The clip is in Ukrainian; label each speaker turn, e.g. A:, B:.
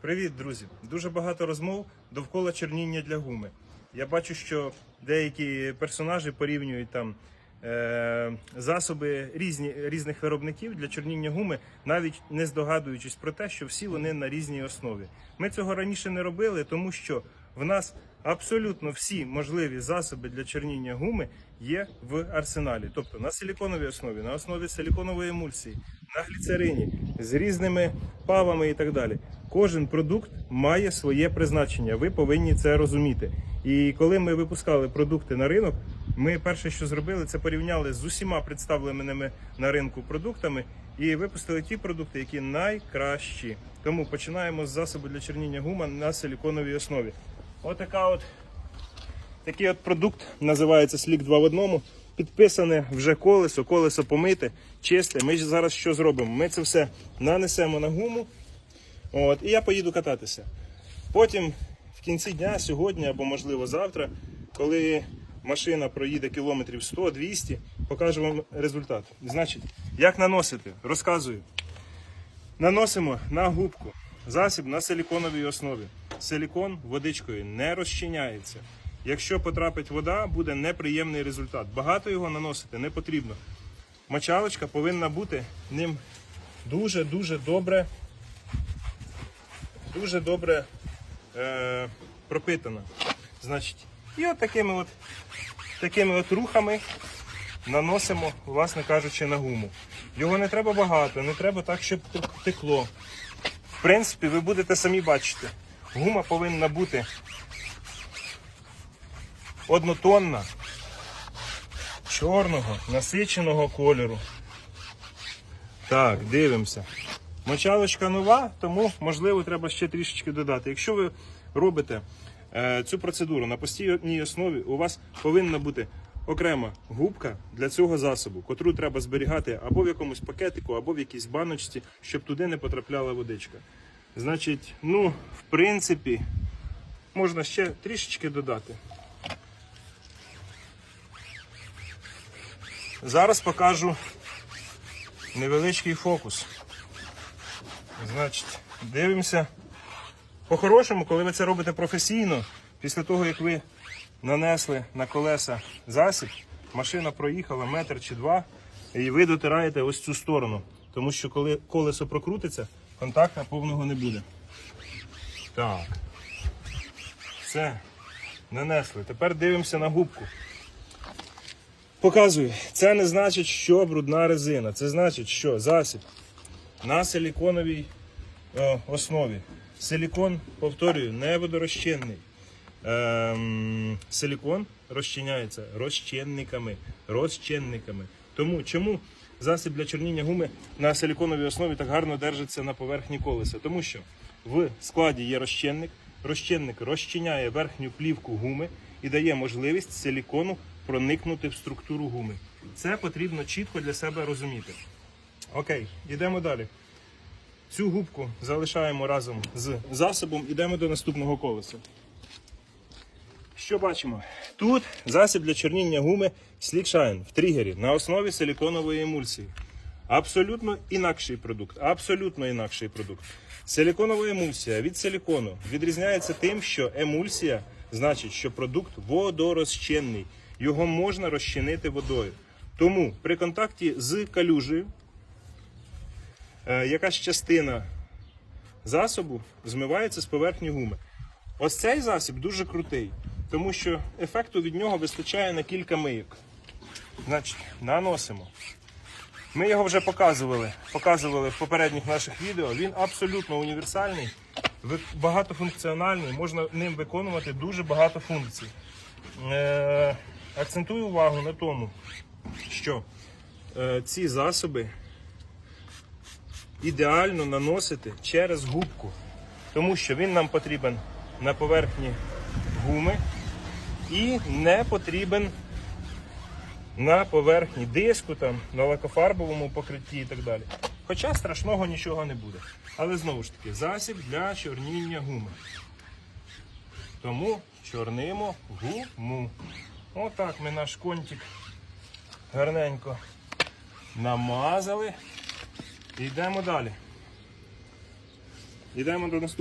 A: Привіт, друзі! Дуже багато розмов довкола черніння для гуми. Я бачу, що деякі персонажі порівнюють там е, засоби різні, різних виробників для чорніння гуми, навіть не здогадуючись про те, що всі вони на різній основі. Ми цього раніше не робили, тому що в нас абсолютно всі можливі засоби для чорніння гуми є в арсеналі, тобто на силіконовій основі, на основі силіконової емульсії, на гліцерині з різними павами і так далі. Кожен продукт має своє призначення. Ви повинні це розуміти. І коли ми випускали продукти на ринок, ми перше, що зробили, це порівняли з усіма представленими на ринку продуктами і випустили ті продукти, які найкращі. Тому починаємо з засобу для черніння гума на силіконовій основі. Отака от такий от продукт називається Слік 2 в одному. Підписане вже колесо, колесо помите, чисте. Ми зараз що зробимо? Ми це все нанесемо на гуму. От, і я поїду кататися. Потім в кінці дня, сьогодні або можливо завтра, коли машина проїде кілометрів 100-200, покажу вам результат. Значить, як наносити? Розказую. Наносимо на губку засіб на силіконовій основі. Силікон водичкою не розчиняється. Якщо потрапить вода, буде неприємний результат. Багато його наносити не потрібно. Мочалочка повинна бути ним дуже-дуже добре дуже добре е, пропитана. Значить, і от такими от, такими от рухами наносимо, власне кажучи, на гуму. Його не треба багато, не треба так, щоб текло. В принципі, ви будете самі бачити. Гума повинна бути однотонна, чорного, насиченого кольору. Так, дивимося. Мочалочка нова, тому можливо треба ще трішечки додати. Якщо ви робите е, цю процедуру на постійній основі, у вас повинна бути окрема губка для цього засобу, котру треба зберігати або в якомусь пакетику, або в якійсь баночці, щоб туди не потрапляла водичка. Значить, ну, в принципі, можна ще трішечки додати. Зараз покажу невеличкий фокус. Значить, дивимося. По-хорошому, коли ви це робите професійно, після того, як ви нанесли на колеса засіб, машина проїхала метр чи два, і ви дотираєте ось цю сторону. Тому що коли колесо прокрутиться, контакта повного не буде. Так. Все. Нанесли. Тепер дивимося на губку. Показую. Це не значить, що брудна резина. Це значить, що засіб на силіконовій е, основі. Силікон, повторюю, не водорозчинний. Ем, силікон розчиняється розчинниками. розчинниками. Тому чому засіб для чорніння гуми на силіконовій основі так гарно держиться на поверхні колеса? Тому що в складі є розчинник, розчинник розчиняє верхню плівку гуми і дає можливість силікону проникнути в структуру гуми. Це потрібно чітко для себе розуміти. Окей, йдемо далі. Цю губку залишаємо разом з засобом, йдемо до наступного колеса. Що бачимо? Тут засіб для чорніння гуми Slick Shine в тригері на основі силіконової емульсії. Абсолютно інакший продукт. Абсолютно інакший продукт. Силіконова емульсія від силікону відрізняється тим, що емульсія значить, що продукт водорозчинний. Його можна розчинити водою. Тому при контакті з калюжею якась частина засобу змивається з поверхні гуми. Ось цей засіб дуже крутий, тому що ефекту від нього вистачає на кілька мийок. Значить, наносимо. Ми його вже показували, показували в попередніх наших відео. Він абсолютно універсальний, багатофункціональний, можна ним виконувати дуже багато функцій. Е, акцентую увагу на тому, що е, ці засоби ідеально наносити через губку, тому що він нам потрібен на поверхні гуми і не потрібен на поверхні диску, там, на лакофарбовому покритті і так далі. Хоча страшного нічого не буде. Але знову ж таки, засіб для чорніння гуми. Тому чорнимо гуму. Отак ми наш контик гарненько намазали. Йдемо далі. Йдемо до наступного.